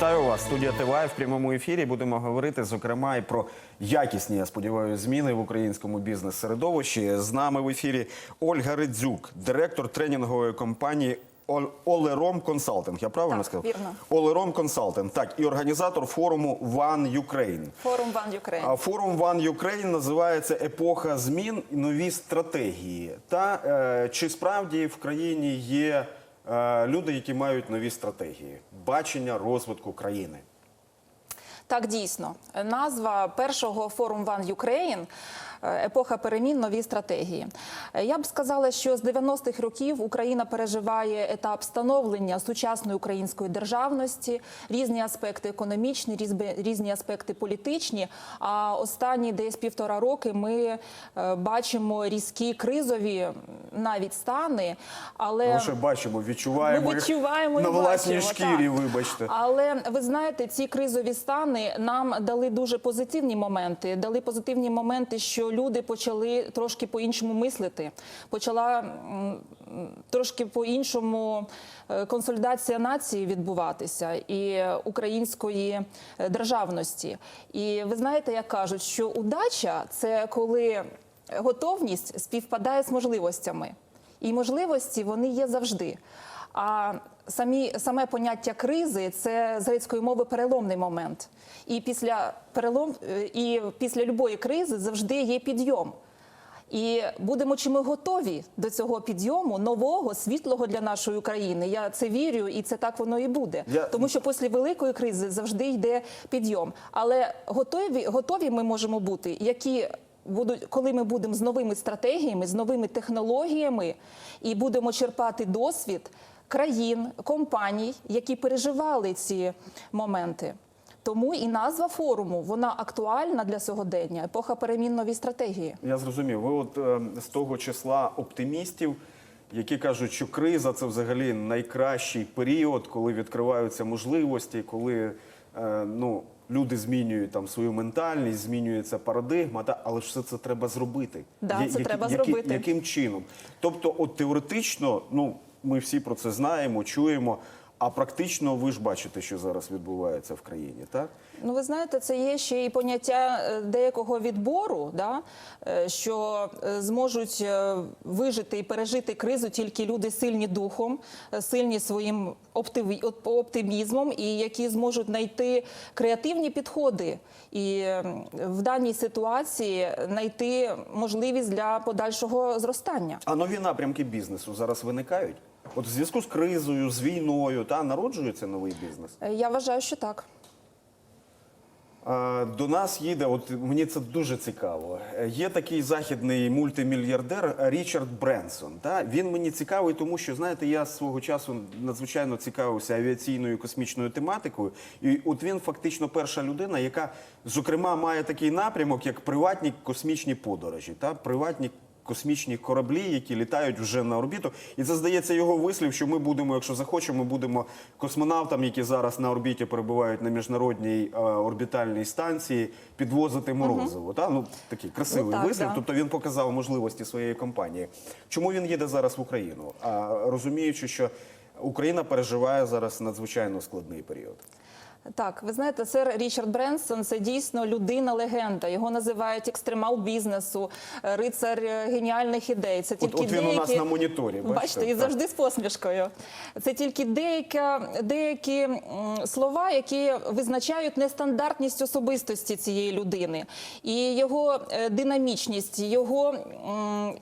Вітаю вас. Студія ТВА в прямому ефірі. Будемо говорити зокрема і про якісні, я сподіваюся, зміни в українському бізнес-середовищі. З нами в ефірі Ольга Ридзюк, директор тренінгової компанії Ол- Олером Консалтинг. Я правильно Так, сказав? вірно. Олером Консалтинг. Так, і організатор форуму One Ukraine. Форум One Ukraine. А форум One Ukraine називається Епоха змін і нові стратегії. Та е, чи справді в країні є е, люди, які мають нові стратегії, бачення розвитку країни? Так, дійсно. Назва першого форум Ukraine е, епоха перемін, нові стратегії. Е, Я б сказала, що з 90-х років Україна переживає етап становлення сучасної української державності, різні аспекти економічні, різні аспекти політичні. А останні десь півтора роки ми е, бачимо різкі кризові навіть стани, але Ми ще бачимо, відчуваємо, Ми відчуваємо їх на власній бачимо, шкірі. так. Вибачте. Але ви знаєте, ці кризові стани нам дали дуже позитивні моменти. Дали позитивні моменти, що люди почали трошки по-іншому мислити. Почала трошки по-іншому е, консолідація нації відбуватися і української е, державності. І ви знаєте, як кажуть, що удача це коли готовність співпадає з можливостями. І можливості вони є завжди. А самі саме поняття кризи це з грецької мови переломний момент. І після перелом е, і після любої кризи завжди є підйом. І будемо чи ми готові до цього підйому нового світлого для нашої України. Я це вірю, і це так воно і буде. Я- Тому що після великої кризи завжди йде підйом. Але готові, готові ми можемо бути, які будуть, коли ми будемо з новими стратегіями, з новими технологіями і будемо черпати досвід країн, компаній, які переживали ці моменти. Тому і назва форуму вона актуальна для сьогодення. Епоха перемін нові стратегії. Я зрозумів. Ви от е, з того числа оптимістів, які кажуть, що криза це взагалі найкращий період, коли відкриваються можливості, коли е, ну, люди змінюють там свою ментальність, змінюється парадигма, та, але ж все це треба зробити. Да, це треба які- зробити. Яким чином? Тобто, от теоретично, ну ми всі про це знаємо, чуємо. А практично ви ж бачите, що зараз відбувається в країні, так? Ну, ви знаєте, це є ще і поняття е, деякого відбору, да? е, що е, зможуть вижити і пережити кризу тільки люди сильні духом, сильні своїм оптимізмом, і які зможуть знайти креативні підходи і в даній ситуації знайти можливість для подальшого зростання. А нові напрямки бізнесу зараз виникають? От в зв'язку з кризою, з війною, та народжується новий бізнес. Е, Я вважаю, що так. До нас їде, от мені це дуже цікаво. Е, Є такий західний мультимільярдер Річард Бренсон. Та? Він мені цікавий, тому що знаєте, я свого часу надзвичайно цікавився авіаційною космічною тематикою. І от він фактично перша людина, яка зокрема має такий напрямок, як приватні космічні подорожі, та приватні. Космічні кораблі, які літають вже на орбіту, і це здається його вислів, що ми будемо, якщо захочемо, будемо космонавтам, які зараз на орбіті перебувають на міжнародній е, орбітальній станції, підвозити морозиво. Та ну такий красивий Ну, так, вислів. да. Тобто він показав можливості своєї компанії. Чому він їде зараз в Україну? А розуміючи, що Україна переживає зараз надзвичайно складний період. Так, ви знаєте, сер Річард Бренсон це дійсно людина-легенда. Його називають екстремал бізнесу, е, рицар е, геніальних ідей. Це тільки от він деякі... у нас на моніторі. Бачите, Бачите, і завжди з посмішкою. Це тільки деяка, деякі слова, які визначають нестандартність особистості цієї людини, і його е, динамічність, його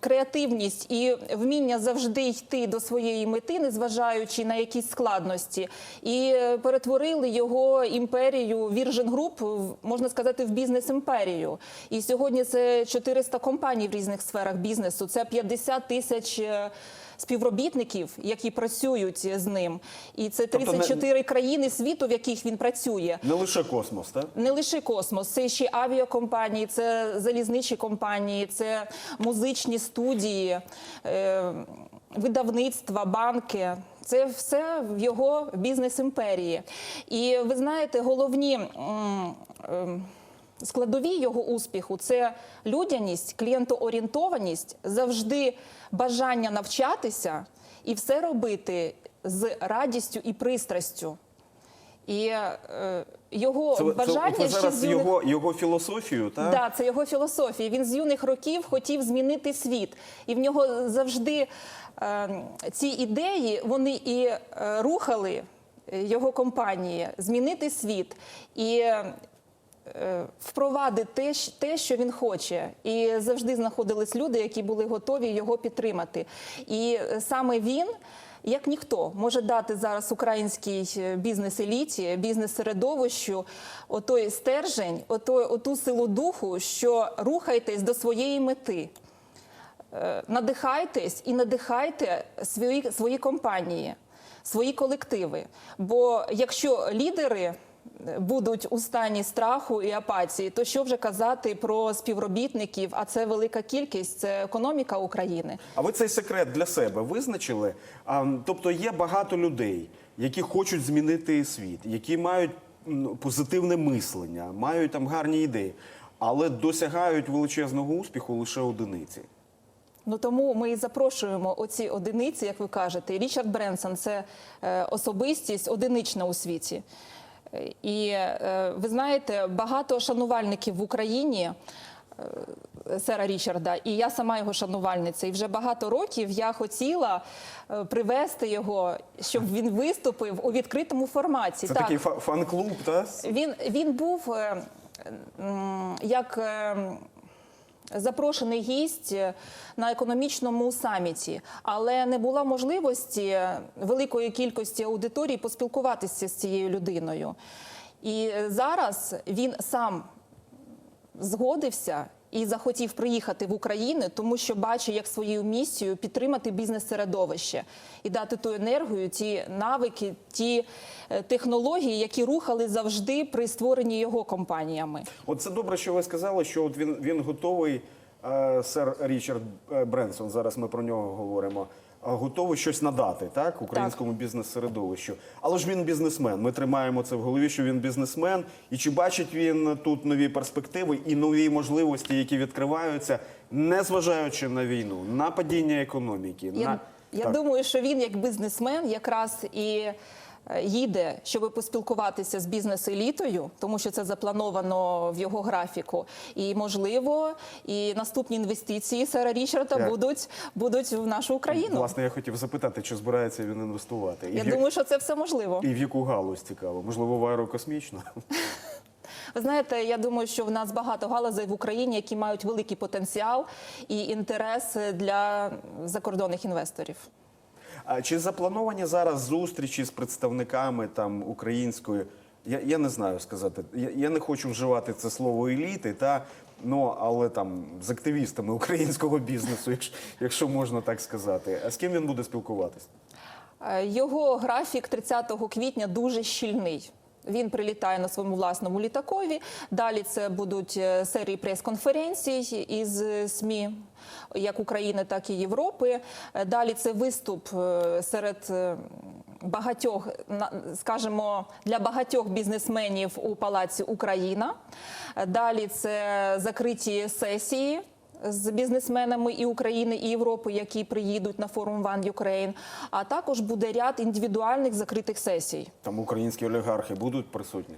креативність і вміння завжди йти до своєї мети, незважаючи на якісь складності, і перетворили його імперію Virgin Group, можна сказати, в бізнес-імперію. І сьогодні це 400 компаній в різних сферах бізнесу, це 50 тисяч. е, Співробітників, які працюють з ним, і це Тобто не- країни світу, в яких він працює. Не лише космос, так? Не лише космос, це ще авіакомпанії, це залізничі компанії, це музичні студії, е, видавництва, банки. Це все в його бізнес-імперії. І ви знаєте, головні. ем, Складові його успіху це людяність, клієнтоорієнтованість, завжди бажання навчатися і все робити з радістю і пристрастю. І е, його Це, це бажання ви ще зараз з юних... його, його філософію, так? Да, це його філософія. Він з юних років хотів змінити світ, і в нього завжди е, ці ідеї вони і е, рухали його компанії змінити світ і е, впровадити те, що він хоче. І завжди знаходились люди, які були готові його підтримати. І е, саме він. Як ніхто може дати зараз українській е, бізнес-еліті, бізнес-середовищу отой стержень, отой, оту силу духу, що рухайтесь до своєї мети. Е, Надихайтесь і надихайте свої, свої компанії, свої колективи. Бо якщо лідери будуть у стані страху і апатії, то що вже казати про співробітників? А це велика кількість, це економіка України. А ви цей секрет для себе визначили? А, тобто є багато людей, які хочуть змінити світ, які мають позитивне мислення, мають там гарні ідеї, але досягають величезного успіху лише одиниці. Ну тому ми і запрошуємо оці одиниці, як ви кажете. Річард Бренсон це е, особистість одинична у світі. І е, ви знаєте, багато шанувальників в Україні. е, Сера Річарда, і я сама його шанувальниця. І вже багато років я хотіла е, привести його, щоб він виступив у відкритому форматі. Це Так. такий фан-клуб, так? Він, він був як запрошений гість е, на економічному саміті, але не було можливості е, великої кількості аудиторій поспілкуватися з цією людиною. І е, зараз він сам згодився і захотів приїхати в Україну, тому що бачить як свою місію підтримати бізнес-середовище і дати ту енергію, ті навики, ті е, технології, які рухали завжди при створенні його компаніями. От це добре, що ви сказали, що от він, він готовий, е, сер Річард е, Бренсон, зараз ми про нього говоримо, готовий щось надати так, українському бізнес-середовищу. Але ж він бізнесмен. Ми тримаємо це в голові, що він бізнесмен. І чи бачить він тут нові перспективи і нові можливості, які відкриваються, незважаючи на війну, на падіння економіки? Я, на... я думаю, що він як бізнесмен якраз і е, їде, щоб поспілкуватися з бізнес-елітою, тому що це заплановано в його графіку. І можливо, і наступні інвестиції Сера Річарда Так. будуть, будуть в нашу Україну. Власне, я хотів запитати, чи збирається він інвестувати? І Я в думаю, що це все можливо. І в яку галузь цікаво? Можливо, в аерокосмічну? Ви знаєте, я думаю, що в нас багато галузей в Україні, які мають великий потенціал і інтерес для закордонних інвесторів. А чи заплановані зараз зустрічі з представниками там української? Я, я не знаю сказати. Я, я не хочу вживати це слово еліти, та ну але там з активістами українського бізнесу, якщо, якщо можна так сказати. А з ким він буде спілкуватись? Е, Його графік 30 квітня дуже щільний. Він прилітає на своєму власному літакові. Далі це будуть е, серії прес-конференцій із е, СМІ, як України, так і Європи. Е, Далі це виступ серед багатьох, скажімо, для багатьох бізнесменів у Палаці Україна. Далі це закриті сесії з бізнесменами і України, і Європи, які приїдуть на форум One Ukraine, а також буде ряд індивідуальних закритих сесій. Там українські олігархи будуть присутні?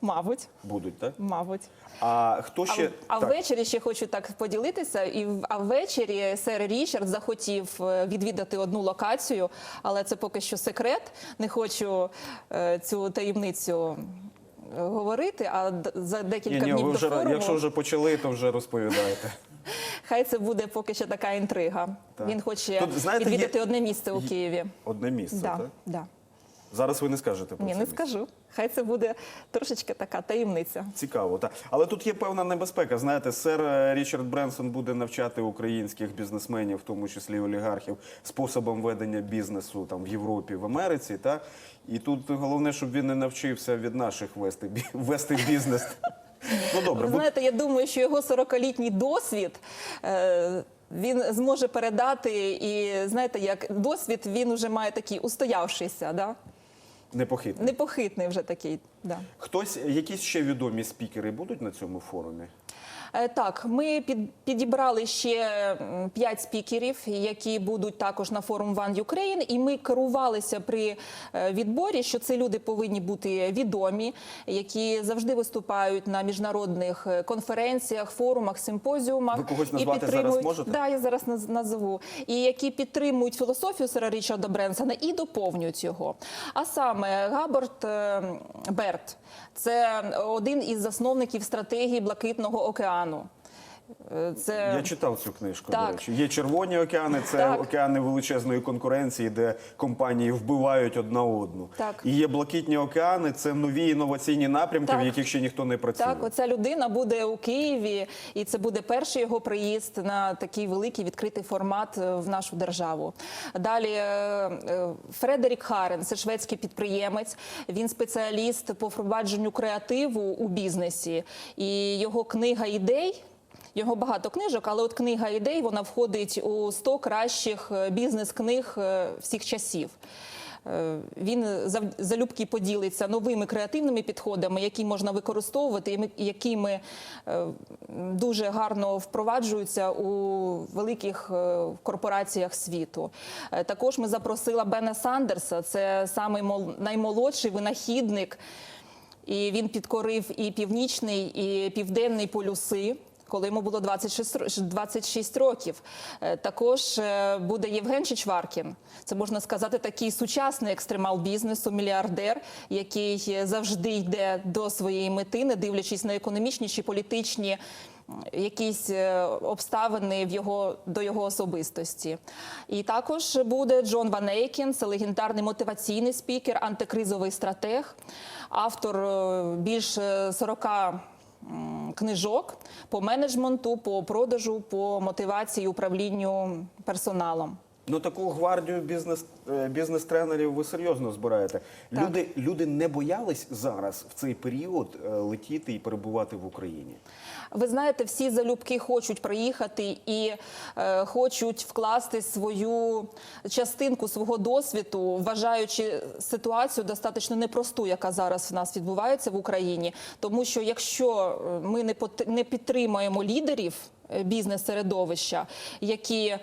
Мабуть, Будуть, так? мабуть. А хто ще а так, ввечері ще хочу так поділитися. І а ввечері сер Річард захотів е, відвідати одну локацію, але це поки що секрет. Не хочу е, цю таємницю е, говорити. А за декілька ні, ні, днів ви до вже форуму якщо вже почали, то вже розповідаєте. Хай це буде поки що така інтрига. Так. Він хоче Тут, знаєте, відвідати є- одне місце у Києві. Одне місце, Да, так? да. Зараз ви не скажете про Ні, це не місце. скажу. Хай це буде трошечки така таємниця. Цікаво, так. Але тут є певна небезпека. Знаєте, сер е, Річард Бренсон буде навчати українських бізнесменів, в тому числі олігархів, способом ведення бізнесу там в Європі, в Америці. Та? І тут головне, щоб він не навчився від наших вести, бі- вести бізнес. Ну добре, знаєте, я думаю, що його 40-літній досвід. Е, він зможе передати, і знаєте, як досвід він вже має такий устоявшийся, да? непохитний. непохитний вже такий. Да. Хтось, якісь ще відомі спікери будуть на цьому форумі? Е, Так, ми під, підібрали ще п'ять спікерів, які будуть також на форум One Ukraine, і ми керувалися при е, відборі, що це люди повинні бути відомі, які завжди виступають на міжнародних е, конференціях, форумах, симпозіумах. Ви когось і назвати зараз підтримують- можете? Да, я зараз наз- назву. І які підтримують філософію сера Річарда Бренсона і доповнюють його. А саме Габорт Берт, це один із засновників стратегії Блакитного океану. Е, Це Я читав цю книжку. Так. До речі, є червоні океани, це Так. океани величезної конкуренції, де компанії вбивають одна одну. Так. І є блакитні океани, це нові інноваційні напрямки, Так. в яких ще ніхто не працює. Так, оця людина буде у Києві, і це буде перший його приїзд на такий великий відкритий формат е, в нашу державу. Далі е, е, Фредерік Харен, це шведський підприємець. Він спеціаліст по впровадженню креативу у бізнесі. І його книга ідей. Його багато книжок, але от книга ідей вона входить у 100 кращих е, бізнес-книг е, всіх часів. Е, Він залюбки поділиться новими креативними підходами, які можна використовувати, якими дуже гарно впроваджуються у великих корпораціях світу. Також ми запросила Бена Сандерса, це самий наймолодший винахідник. І він підкорив і північний, і південний полюси. Коли йому було 26, ро- 26 років, Е, також е, буде Євген Чичваркін. Це можна сказати такий сучасний екстремал бізнесу, мільярдер, який е, завжди йде до своєї мети, не дивлячись на економічні чи політичні якісь обставини в його до його особистості. І також буде Джон Ван Ейкін, це легендарний мотиваційний спікер, антикризовий стратег, автор більш е, 40 м, книжок по менеджменту, по продажу, по мотивації, управлінню персоналом. Ну таку гвардію бізнес, е, бізнес-тренерів ви серйозно збираєте. Так. Люди, люди не боялись зараз в цей період е, летіти і перебувати в Україні. Ви знаєте, всі залюбки хочуть приїхати і е, хочуть вкласти свою частинку свого досвіду, вважаючи ситуацію достатньо непросту, яка зараз в нас відбувається в Україні. Тому що якщо е, ми не не підтримуємо лідерів бізнес-середовища, які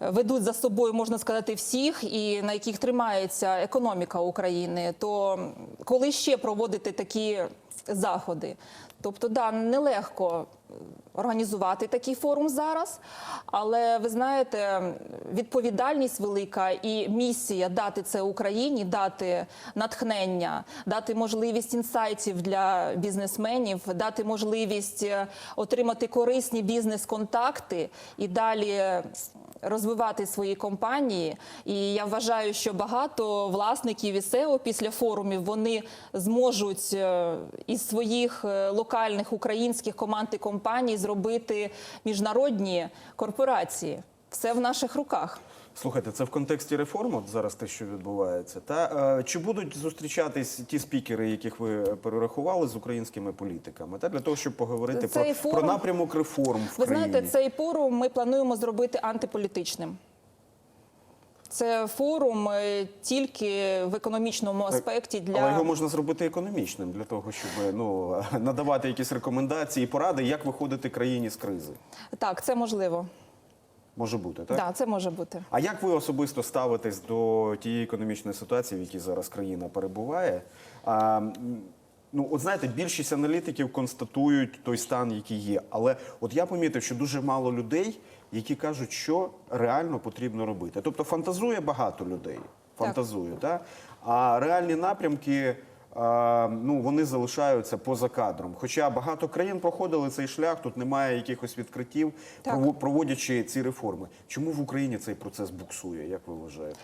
ведуть за собою, можна сказати, всіх, і на яких тримається економіка України, то коли ще проводити такі заходи? Тобто, да, нелегко організувати такий форум зараз, але ви знаєте, відповідальність велика і місія дати це Україні, дати натхнення, дати можливість інсайтів для бізнесменів, дати можливість е, отримати корисні бізнес-контакти і далі розвивати свої компанії. І я вважаю, що багато власників і SEO після форумів вони зможуть е, із своїх е, локальних українських команд і компаній зробити міжнародні корпорації. Все в наших руках. Слухайте, це в контексті реформ, от зараз те, що відбувається. Та е, чи будуть зустрічатись ті спікери, яких ви перерахували з українськими політиками, та для того, щоб поговорити Цей про, форум- про напрямок реформ в Ви країні? знаєте, цей форум ми плануємо зробити антиполітичним. Це форум е, тільки в економічному аспекті для Але його можна зробити економічним для того, щоб ну надавати якісь рекомендації і поради, як виходити країні з кризи. так, це можливо. Може бути, так? Так, це може бути. А як ви особисто ставитесь до тієї економічної ситуації, в якій зараз країна перебуває? А, ну, от знаєте, більшість аналітиків констатують той стан, який є. Але от я помітив, що дуже мало людей, які кажуть, що реально потрібно робити. Тобто фантазує багато людей. Фантазує, так? А реальні напрямки. а, Ну, вони залишаються поза кадром. Хоча багато країн проходили цей шлях, тут немає якихось відкриттів, Так. проводячи ці реформи. Чому в Україні цей процес буксує, як ви вважаєте?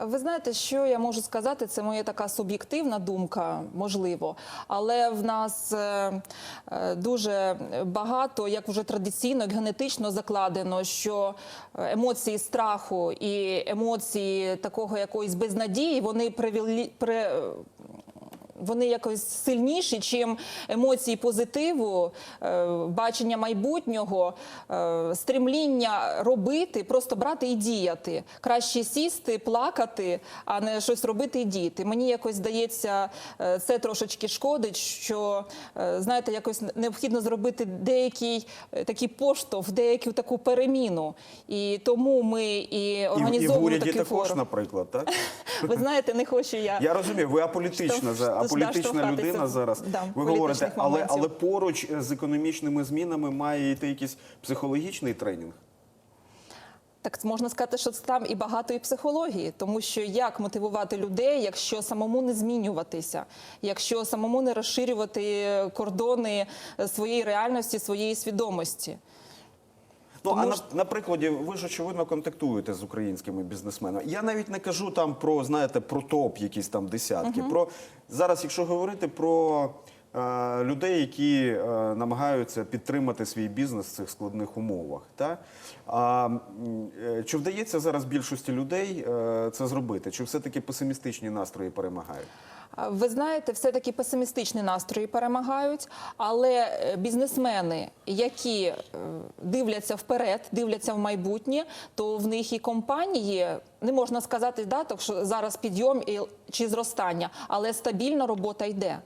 Ви знаєте, що я можу сказати? Це моя така суб'єктивна думка, можливо. Але в нас е, е, дуже багато, як вже традиційно, генетично закладено, що е, емоції страху і емоції такого якоїсь безнадії вони привели при. Вони якось сильніші, чим емоції позитиву, е, бачення майбутнього, е, стремління робити, просто брати і діяти. Краще сісти, плакати, а не щось робити і діяти. Мені якось здається, е, це трошечки шкодить, що знаєте, якось необхідно зробити деякий такий поштовх, деяку таку переміну. І тому ми і І, в- і в організовуємо уряді такий також, форум. наприклад, так? Ви знаєте, не хочу я. Я розумію, ви аполітична, Штовх- да, людина зараз. да, ви говорите, але, але поруч з економічними змінами має йти якийсь психологічний тренінг. Так можна сказати, що це там і багато і психології, тому що як мотивувати людей, якщо самому не змінюватися, якщо самому не розширювати кордони своєї реальності, своєї свідомості. Ну, Тому а на, на прикладі, ви ж очевидно контактуєте з українськими бізнесменами. Я навіть не кажу там про, знаєте, про топ, якісь там десятки. Про зараз, якщо говорити про е, людей, які е, намагаються підтримати свій бізнес в цих складних умовах. Та? А, е, чи вдається зараз більшості людей е, це зробити? Чи все-таки песимістичні настрої перемагають? Ви знаєте, все-таки песимістичні настрої перемагають, але е, бізнесмени, які е, дивляться вперед, дивляться в майбутнє, то в них і компанії не можна сказати да, так, що зараз підйом і- чи зростання, але стабільна робота йде.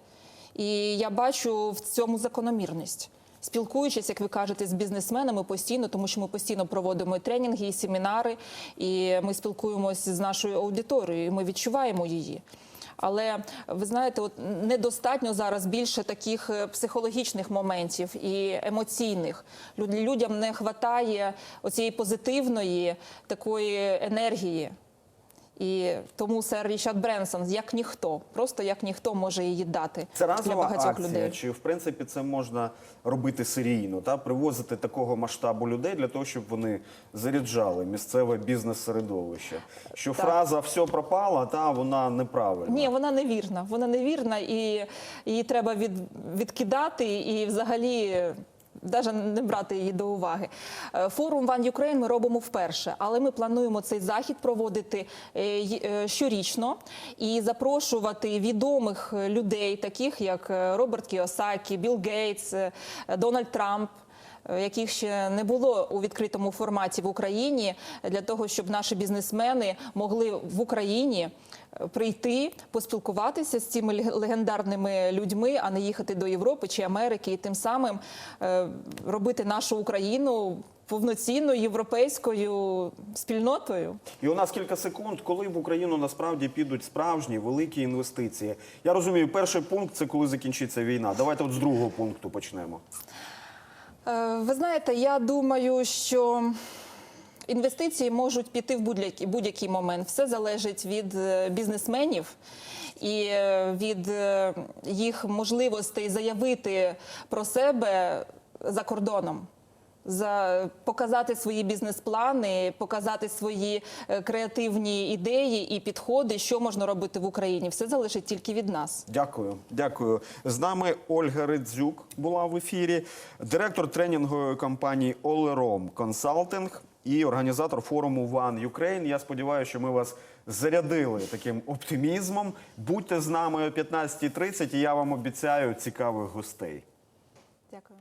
І я бачу в цьому закономірність. Спілкуючись, як ви кажете, з бізнесменами постійно, тому що ми постійно проводимо і тренінги, і семінари, і ми спілкуємося з нашою аудиторією, і ми відчуваємо її. Але ви знаєте, от недостатньо зараз більше таких е, психологічних моментів і емоційних. Люд- Людям не вистачає оцієї позитивної такої енергії. І тому сер Річард Бренсон, як ніхто, просто як ніхто може її дати Це для разова багатьох акція, людей. чи в принципі це можна робити серійно, та привозити такого масштабу людей для того, щоб вони заряджали місцеве бізнес-середовище. Що Так. фраза все пропало, та вона неправильна. Ні, вона невірна. Вона невірна, і її треба від, відкидати і взагалі. Навіть не брати її до уваги. Е, Форум One Ukraine ми робимо вперше, але ми плануємо цей захід проводити е, е, щорічно і запрошувати відомих людей, таких як Роберт Кіосакі, Білл Гейтс, Дональд Трамп. Е, Яких ще не було у відкритому форматі в Україні для того, щоб наші бізнесмени могли в Україні е, прийти, поспілкуватися з цими легендарними людьми, а не їхати до Європи чи Америки, і тим самим е, робити нашу Україну повноцінною європейською спільнотою. І у нас кілька секунд, коли в Україну насправді підуть справжні великі інвестиції. Я розумію, перший пункт це коли закінчиться війна. Давайте от з другого пункту почнемо. Е, Ви знаєте, я думаю, що інвестиції можуть піти в будь-який момент. Все залежить від е, бізнесменів і е, від їх можливостей заявити про себе за кордоном. За показати свої бізнес-плани, показати свої е, креативні ідеї і підходи, що можна робити в Україні. Все залежить тільки від нас. Дякую, дякую. З нами Ольга Ридзюк була в ефірі, директор тренінгової компанії Олером Консалтинг і організатор форуму One Ukraine. Я сподіваюся, що ми вас зарядили таким оптимізмом. Будьте з нами о 15.30 і я вам обіцяю цікавих гостей. Дякую.